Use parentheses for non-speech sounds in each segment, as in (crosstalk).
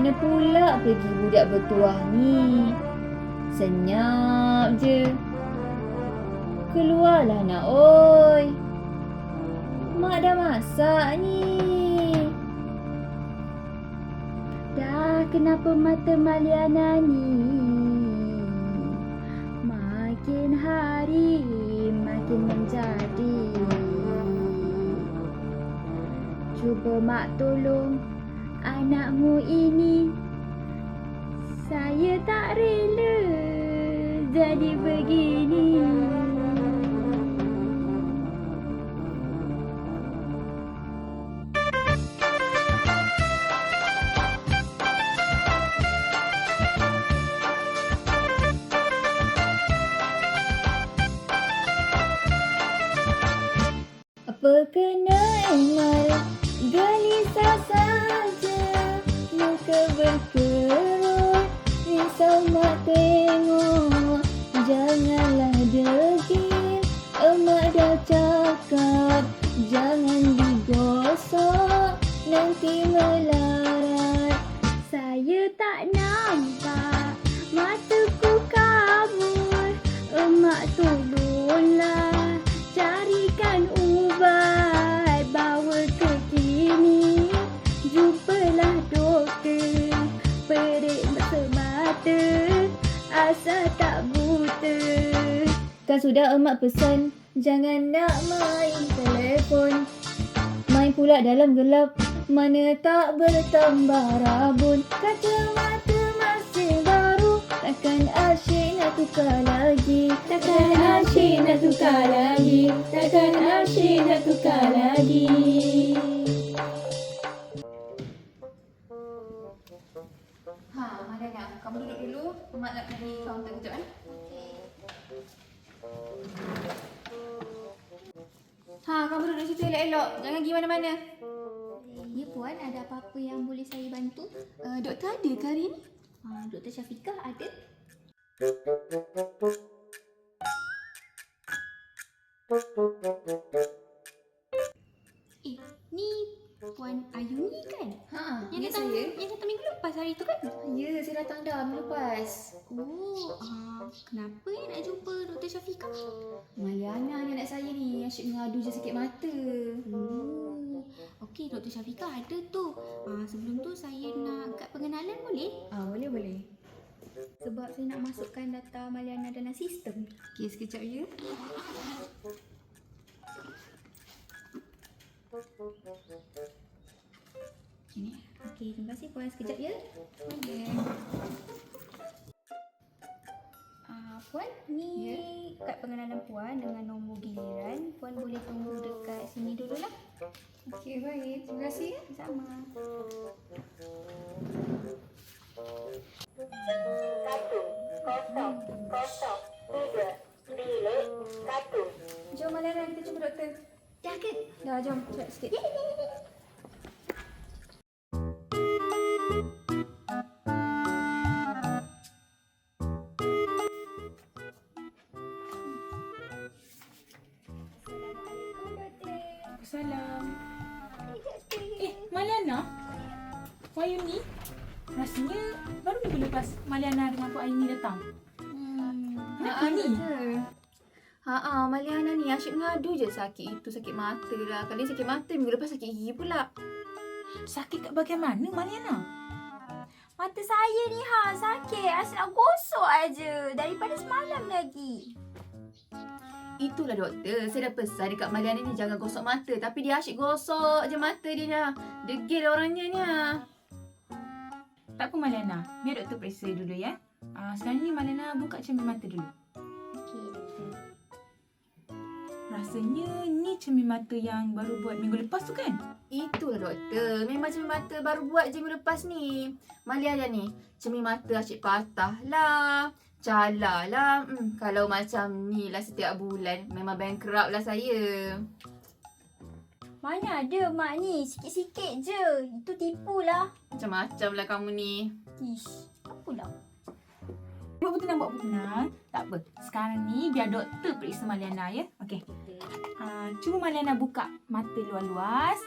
Mana pula pergi budak bertuah ni? Senyap je. Keluarlah nak oi. Mak dah masak ni. Dah kenapa mata Maliana ni Makin hari makin menjadi Cuba mak tolong anakmu ini. Saya tak rela jadi begini Asal tak buta. Kan sudah emak pesan Jangan nak main telefon. Main pula dalam gelap Mana tak bertambah rabun. Kacamata masih baru Takkan asyik nak tukar lagi. Takkan asyik nak tukar lagi. Takkan asyik nak tukar lagi Ha, Madana, kamu duduk dulu. Mak nak pergi kaunter kejap eh. Ha, kamu duduk situ elok-elok. Jangan pergi mana-mana. Ya puan ada apa-apa yang boleh saya bantu? Uh, doktor ada ke hari ni? Ha, Dr. Syafiqah ada? Kenapa ya nak jumpa Dr. Syafiqah? Maliana ni anak saya ni. Asyik mengadu je sakit mata. Oh, okey Dr. Syafiqah ada tu. Uh, sebelum tu saya nak kat pengenalan boleh? Ah, boleh boleh. Sebab saya nak masukkan data Maliana dalam sistem. Okey, sekejap ya. Ini. Okey, terima kasih puan sekejap ya. Boleh. Puan, ni Ya. kad pengenalan puan dengan nombor giliran. Puan boleh tunggu dekat sini dululah. Okey, baik. Terima kasih ya. Sama. Jom Maliana, kita jumpa doktor. Dah ke? Dah, jom. Cepat sikit. You ni? Rasanya baru minggu lepas Maliana dengan Puan Aini datang. Hmm. Kenapa ni? Ha ah, Maliana ni asyik mengadu je sakit itu sakit mata lah. Kali sakit mata minggu lepas sakit gigi pula. Sakit kat bahagian mana Maliana? Mata saya ni ha sakit. Asyik nak gosok aja daripada semalam lagi. Itulah doktor, saya dah pesan dekat Maliana ni jangan gosok mata tapi dia asyik gosok je mata dia dah. Degil orangnya ni. ah. Tak apa Maliana, biar doktor periksa dulu ya. Uh, sekarang ni Maliana buka cermin mata dulu. Rasanya ni cermin mata yang baru buat minggu lepas tu kan? Itulah doktor, memang cermin mata baru buat je minggu lepas ni. Maliana ni, cermin mata asyik patah lah. Calar lah. Hmm, kalau macam ni lah setiap bulan, memang bankrupt lah saya. Mana ada mak ni? Sikit-sikit je. Itu tipu lah. Macam-macam lah kamu ni. Ish. Apalah. Buat apa tenang, buat apa tenang. Tak apa. Sekarang ni biar doktor periksa Maliana ya. Okey. Uh, cuba Maliana buka mata luas-luas.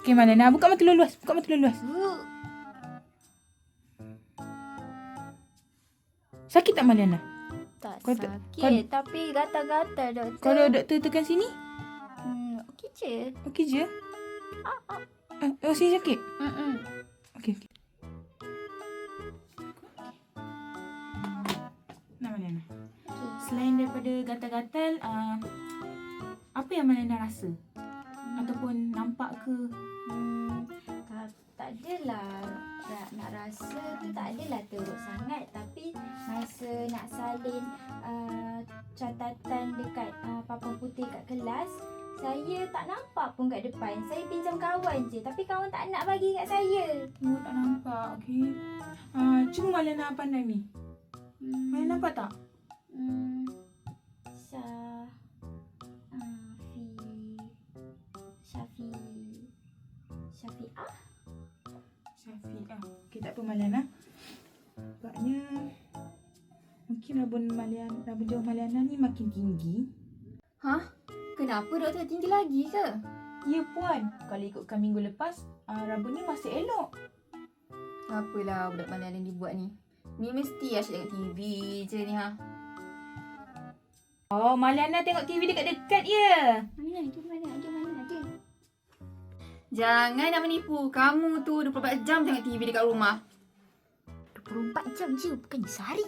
Okey Maliana, buka mata luas. Buka mata luas. Uh, Sakit tak Maliana? tak Kau tak- sakit tapi gatal-gatal doktor. Kalau doktor tekan sini, Hmm, okey je. okey je? Ah, oh, sini sakit? Mm-mm. Okey, okey. Selain daripada gatal-gatal, uh, apa yang Maliana rasa? Ataupun nampak ke? Hmm, tak, tak adalah nak, nak rasa tu tak adalah teruk sangat tapi masa nak salin uh, catatan dekat uh, papan putih kat kelas saya tak nampak pun kat depan. Saya pinjam kawan je tapi kawan tak nak bagi kat saya. Oh, tak nampak. Okey. Uh, cuba Maliana pandang ni. Hmm, Maliana nampak tak? Hmm, Syafi Syafi'ah Syafiqah. Okey, tak apa Maliana. Nampaknya mungkin rabun Maliana, rabun jauh Maliana ni makin tinggi. Kenapa doktor tinggi lagi ke? Ya puan, kalau ikutkan minggu lepas, uh, rabun ni masih elok. Apalah budak mana yang dibuat ni. Ni mesti asyik tengok TV je ni ha. Oh, Maliana tengok TV dekat-dekat ya. Mana ada mana ada mana ada Jangan nak menipu. Kamu tu 24 jam tengok TV dekat rumah. 24 jam je bukannya sehari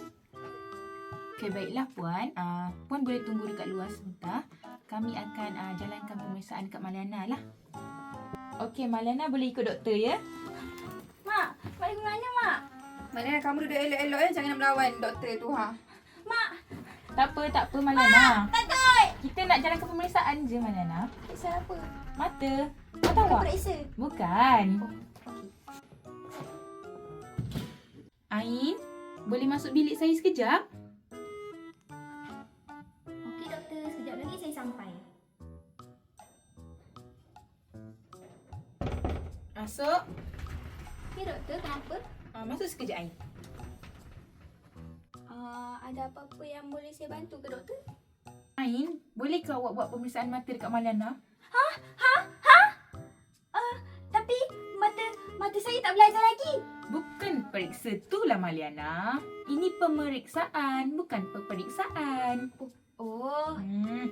Okey, baiklah puan. Uh, puan boleh tunggu dekat luar sebentar. Kami akan uh, jalankan pemeriksaan dekat Maliana lah. Okey, Maliana boleh ikut doktor ya. Mak balik ke mana mak Mana kamu duduk elok-elok ya. Jangan nak melawan doktor tu ha. Mak Tak apa, tak apa Maliana. takut Kita nak jalankan pemeriksaan je Maliana. Periksa apa Mata. Mata awak? Periksa Bukan. Okey Ain, boleh masuk bilik saya sekejap? Masuk. Okey doktor kenapa Uh, masuk sekejap Ain. uh, Ada apa-apa yang boleh saya bantu ke doktor Ain, boleh ke awak buat pemeriksaan mata dekat Maliana? Tapi mata mata saya tak belajar lagi Bukan periksa tu lah Maliana. Ini pemeriksaan, bukan peperiksaan. Oh Hmm.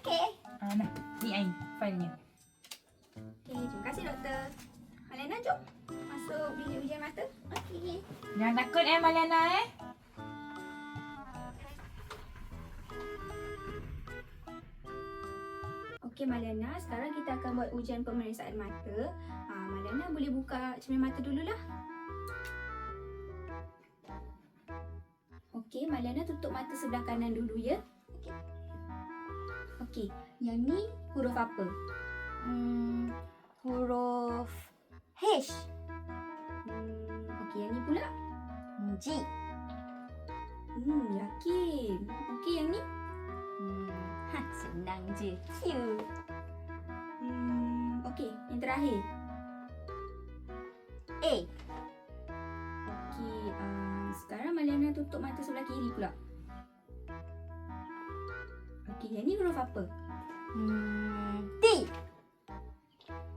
okey Ah, nah, ni Ain, failnya. Okey terima kasih doktor Alena jom Masuk bilik ujian mata Okey Jangan takut eh Maliana eh. Okey Maliana, sekarang kita akan buat ujian pemeriksaan mata. Ha, Maliana boleh buka cermin mata dululah. Okey, Maliana tutup mata sebelah kanan dulu ya. Okey. Okey, yang ni huruf apa? Hmm, huruf H. Hmm, okey, yang ni pula G. Hmm, yakin. Okey, yang ni? Hmm, ha, senang je. Q. Hmm, okey, yang terakhir. A. Okey, uh, sekarang Maliana tutup mata sebelah kiri pula. Okey, yang ni huruf apa? Hmm, T.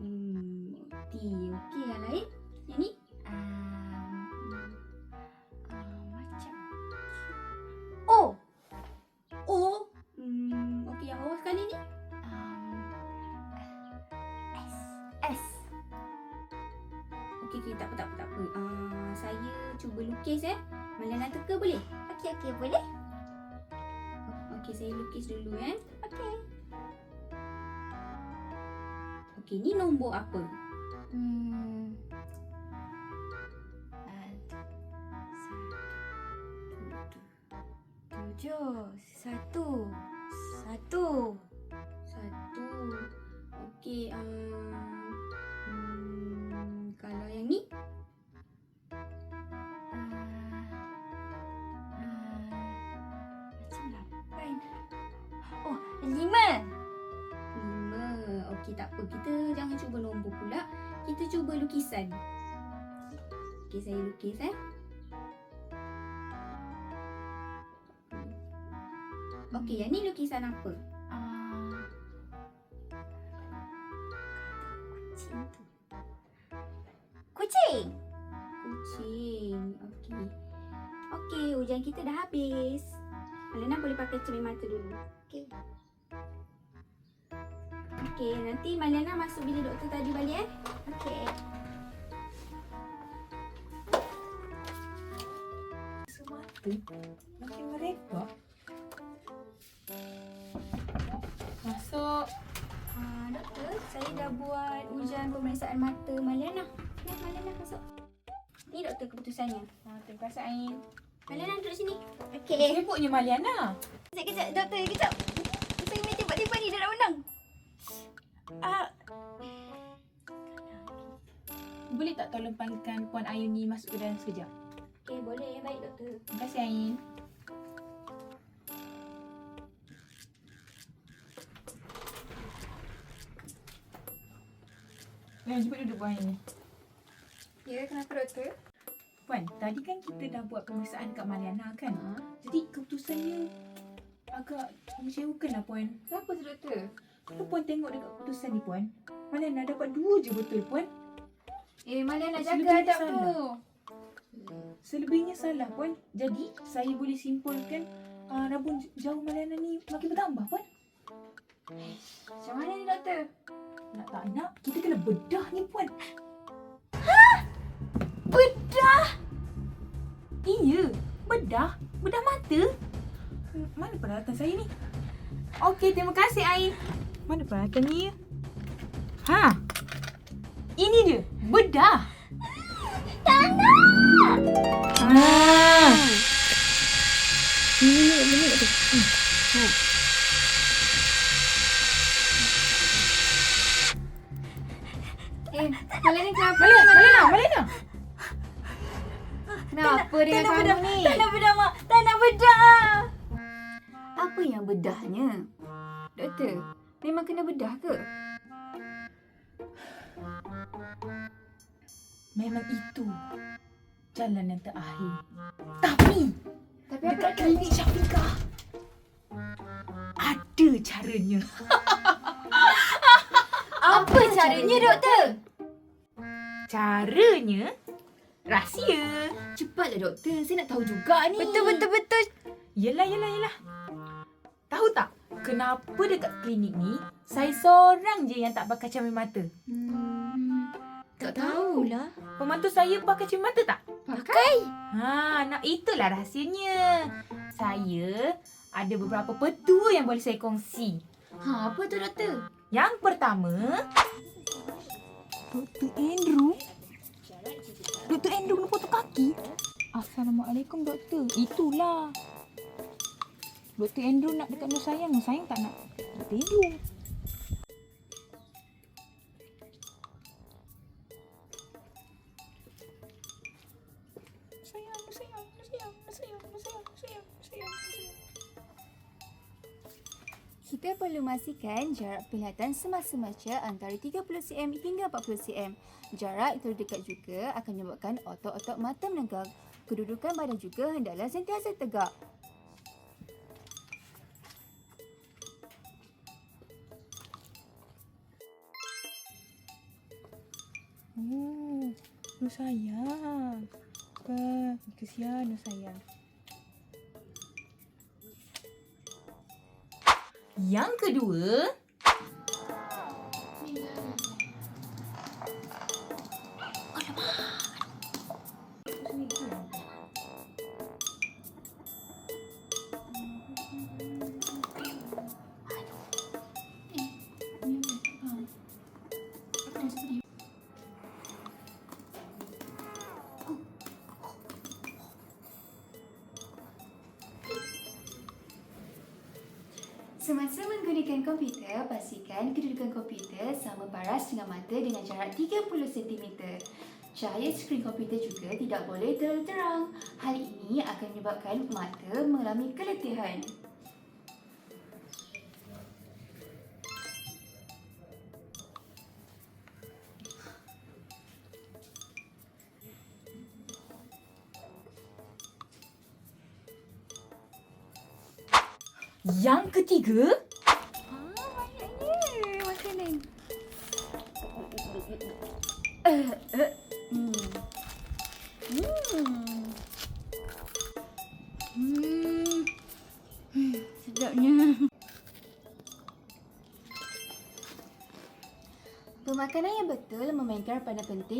Hmm, T. Okey, yang lain? Yang ni? Um, uh, macam O. O. Hmm, okey, yang bawah sekali ni? Um, S. S. Okey, okey, tak apa, tak apa, tak apa. Uh, saya cuba lukis eh. Maliana teka boleh? Okey, okey, boleh. Okey, saya lukis dulu eh. Okey. Ni nombor apa? Hmm. lukis saya lukis eh. Okey, yang ni lukisan apa? Uh, kucing. Kucing. Okey. Okey, Ujian kita dah habis. Alena boleh pakai cermin mata dulu. Okey. Okey, nanti Malena masuk bila doktor tadi balik eh. Okey. Makin merebak. Masuk. Uh, doktor, saya dah buat ujian pemeriksaan mata Malena. Ya, Malena masuk. Ni doktor keputusannya. Ha, terima kasih Ain. Malena duduk sini. Okey. Sibuknya Maliana. Sekejap, kejap. Doktor, kejap. Saya main tembak-tembak ni dah nak menang. Ah, Boleh tak tolong panggilkan Puan Ayuni masuk ke dalam sekejap? Okey, boleh. Baik, doktor. Terima kasih Ain. Yang cepat duduk Puan Ayuni. Ya, kenapa doktor? Puan, tadi kan kita dah buat pemeriksaan kat Mariana kan? Jadi keputusannya agak mengecewakan lah Puan. Kenapa tu doktor? Kalau Puan tengok dekat keputusan ni Puan, Mariana dapat dua je betul Puan. Eh, Selebihnya jaga adab tu. Selebihnya salah Puan. Jadi saya boleh simpulkan uh, rabun jauh Mariana ni makin bertambah Puan. Macam mana ni doktor? Nak tak nak, kita kena bedah ni Puan. Bedah! Iya, bedah. Bedah mata. Mana peralatan saya ni? Okey, terima kasih Ain. Mana peralatan ni? Ha. Ini dia, bedah. Memang itu jalan yang terakhir. Tapi Tapi apa dekat doktor? klinik Syafiqah ada caranya. (laughs) Apa caranya doktor? Caranya rahsia. Cepatlah doktor, saya nak tahu juga ni. Betul, betul, betul. Yelah, yelah, yelah. Tahu tak kenapa dekat klinik ni saya seorang je yang tak pakai cermin mata? Hmm, tak lah. tahulah. Pembantu saya pakai cermin mata tak? Pakai? Ha, nak itulah rahsianya. Saya ada beberapa petua yang boleh saya kongsi. Ha, apa tu doktor? Yang pertama, Dr. Andrew? Dr. Andrew kena potong kaki? Assalamualaikum, doktor. Itulah. Dr. Andrew nak dekat Nur Sayang. Nur Sayang tak nak Dr. Andrew. Memastikan jarak penglihatan semasa membaca antara 30 cm hingga 40 cm. Jarak yang terlalu dekat juga akan menyebabkan otot-otot mata menenggang. Kedudukan badan juga hendaklah sentiasa tegak. Oh, Nur Sayang. Kesian Nur Sayang. Yang kedua, jarak 30 cm. Cahaya skrin komputer juga tidak boleh terlalu terang. Hal ini akan menyebabkan mata mengalami keletihan. yang ketiga,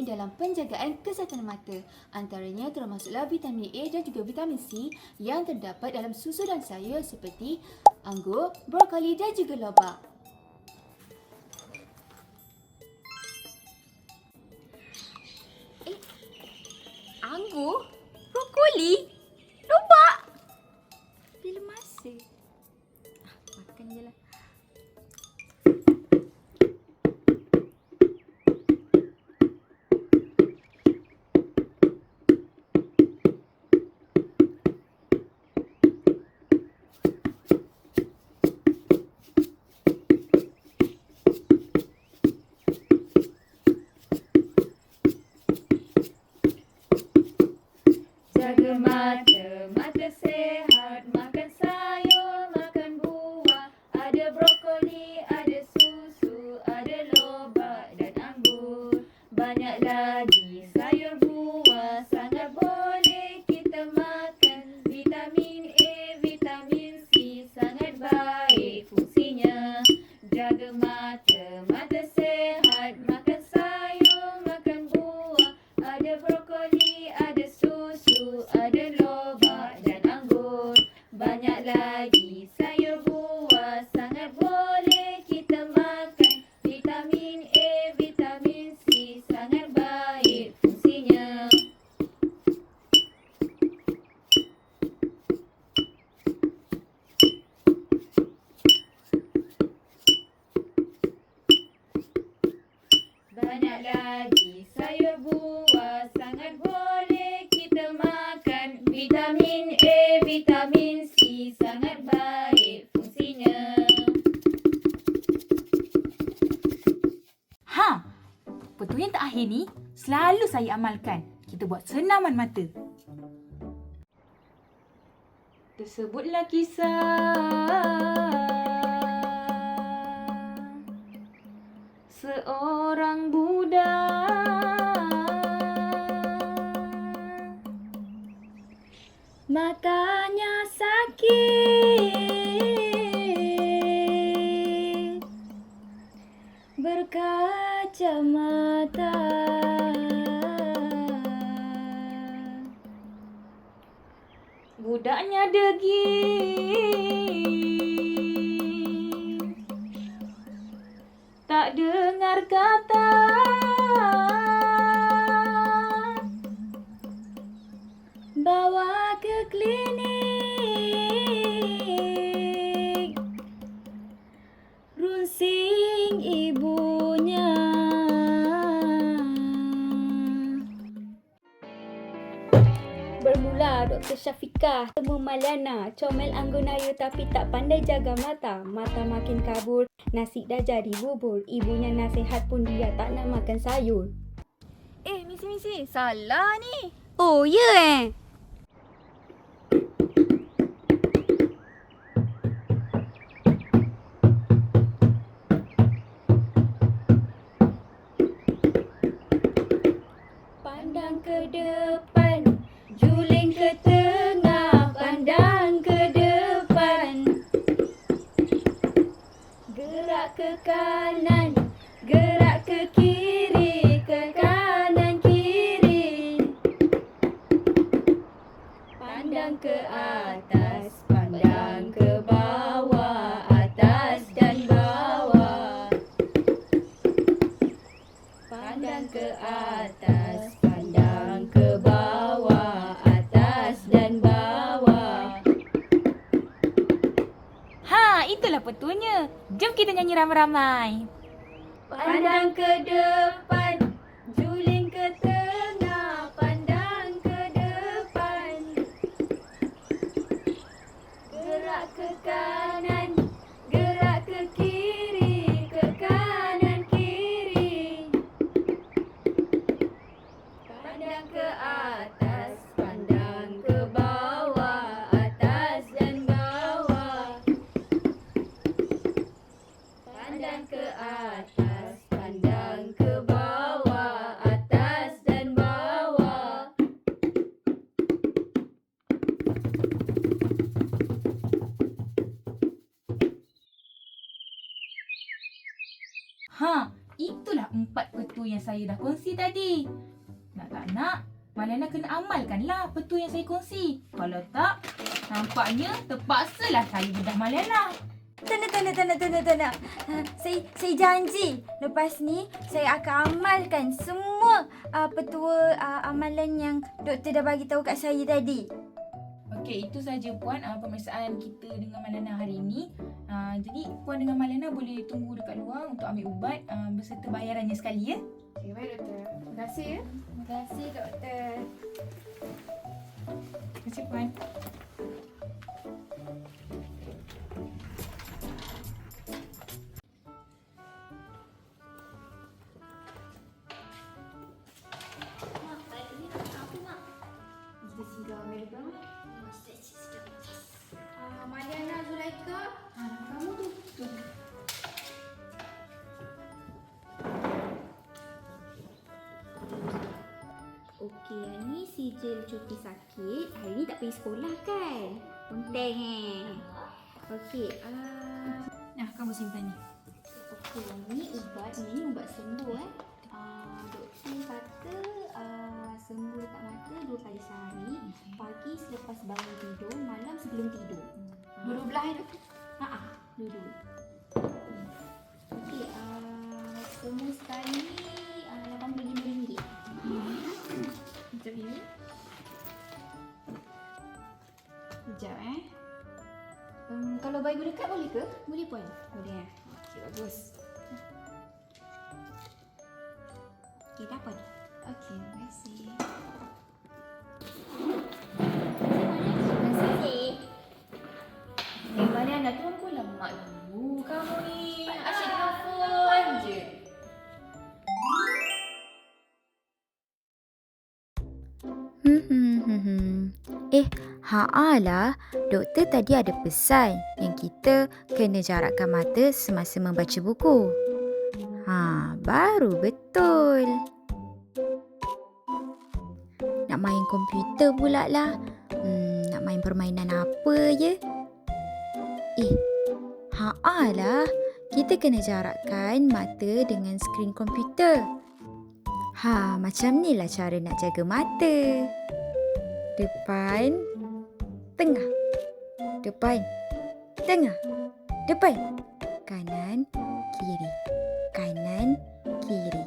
penting dalam penjagaan kesihatan mata. Antaranya termasuklah vitamin A dan juga vitamin C yang terdapat dalam susu dan sayur seperti anggur, brokoli dan juga lobak. Anggur? Brokoli? Lobak? Jaga mata, yang terakhir ni selalu saya amalkan. Kita buat senaman mata. Tersebutlah kisah seorang budak Matanya sakit Berkacamata degil Tak dengar kata. Bawa ke klinik Syafiqah temu Maliana comel anggunaya tapi tak pandai jaga mata. Mata makin kabur, nasi dah jadi bubur. Ibunya nasihat pun dia tak nak makan sayur. Eh, misi-misi, salah ni Oh, ya eh? Kanan, kita nyanyi saya dah kongsi tadi. Nak tak nak, Malena kena amalkanlah petua yang saya kongsi. Kalau tak, nampaknya terpaksalah saya bedah Malena. Nak, tak nak, tak nak. Ha, saya, saya janji lepas ni saya akan amalkan semua uh, petua uh, amalan yang doktor dah bagi tahu kat saya tadi. Okey, itu saja Puan uh, pemeriksaan kita dengan Malena hari ini. Uh, jadi Puan dengan Malena boleh tunggu dekat luar untuk ambil ubat uh, beserta bayarannya sekali ya. Okay, baik doktor. Terima kasih ya. Terima kasih doktor. Terima kasih Puan. Ni sijil cuti sakit. Hari ni tak pergi sekolah kan? Penting eh. Okey, ah Nah, kamu simpan ni. okey, ni ubat, ni ubat sembuh eh. Ah, doktor kata ah, sembuh dekat mata dua kali sehari. Pagi selepas bangun tidur, malam sebelum tidur. Dua belah ya doktor. Ha ah, dulu. Okey, ah semua sekali kalau bayi berdekat boleh ke? Boleh puan? Boleh eh. Okey, bagus. Okey, dah puan. Okey, terima kasih. Terima kasih. Eh, Mariana, turun pula mak dulu. Kamu ni Eh, haa lah. Doktor tadi ada pesan yang kita kena jarakkan mata semasa membaca buku. Ha, baru betul. Nak main komputer pula lah. Hmm, nak main permainan apa je? Eh, haa lah. Kita kena jarakkan mata dengan skrin komputer. Ha, macam ni lah cara nak jaga mata. Depan, tengah. Depan, tengah. Depan, kanan, kiri. Kanan, kiri.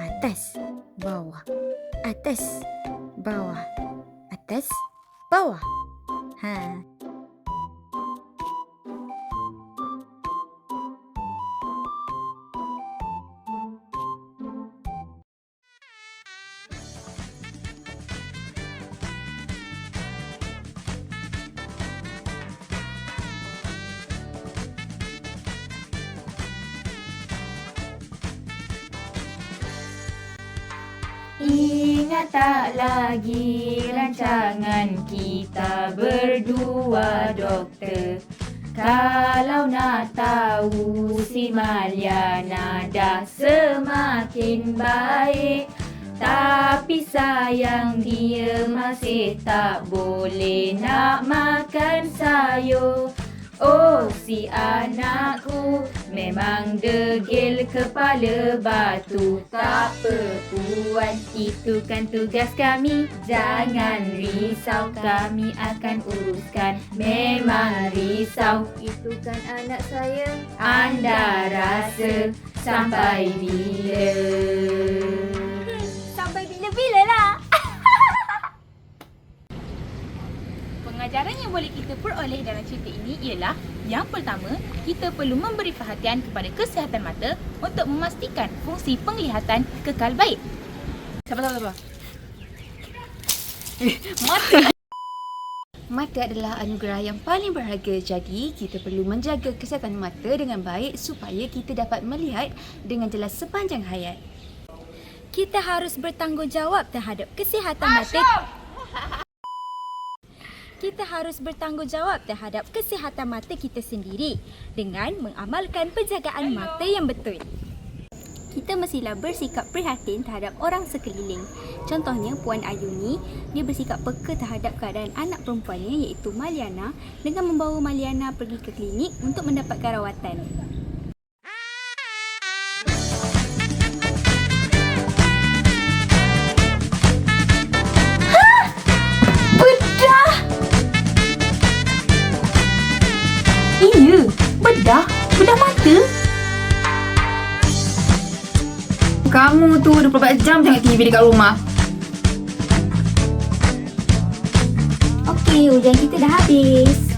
Atas, bawah. Atas, bawah. Atas, bawah. Ha. Lagi rancangan kita berdua doktor. Kalau nak tahu si Maliana dah semakin baik. Tapi sayang dia masih tak boleh nak makan sayur Oh si anakku memang degil kepala batu. Tak apa puan itu kan tugas kami. Jangan risau kami akan uruskan. Memang risau. Itu kan anak saya. anda rasa sampai bila? Sampai bila-bila lah. Pengajaran yang boleh kita peroleh dalam cerita ini ialah yang pertama, kita perlu memberi perhatian kepada kesihatan mata untuk memastikan fungsi penglihatan kekal baik. Sabar, sabar, sabar. Mata (laughs) Mata adalah anugerah yang paling berharga. Jadi, kita perlu menjaga kesihatan mata dengan baik supaya kita dapat melihat dengan jelas sepanjang hayat. Kita harus bertanggungjawab terhadap kesihatan mata. Kita harus bertanggungjawab terhadap kesihatan mata kita sendiri dengan mengamalkan penjagaan mata yang betul. Kita mestilah bersikap prihatin terhadap orang sekeliling. Contohnya Puan Ayuni, dia bersikap peka terhadap keadaan anak perempuannya iaitu Maliana dengan membawa Maliana pergi ke klinik untuk mendapatkan rawatan. Mata? Kamu tu 24 jam tengok TV dekat rumah. Okey, ujian kita dah habis.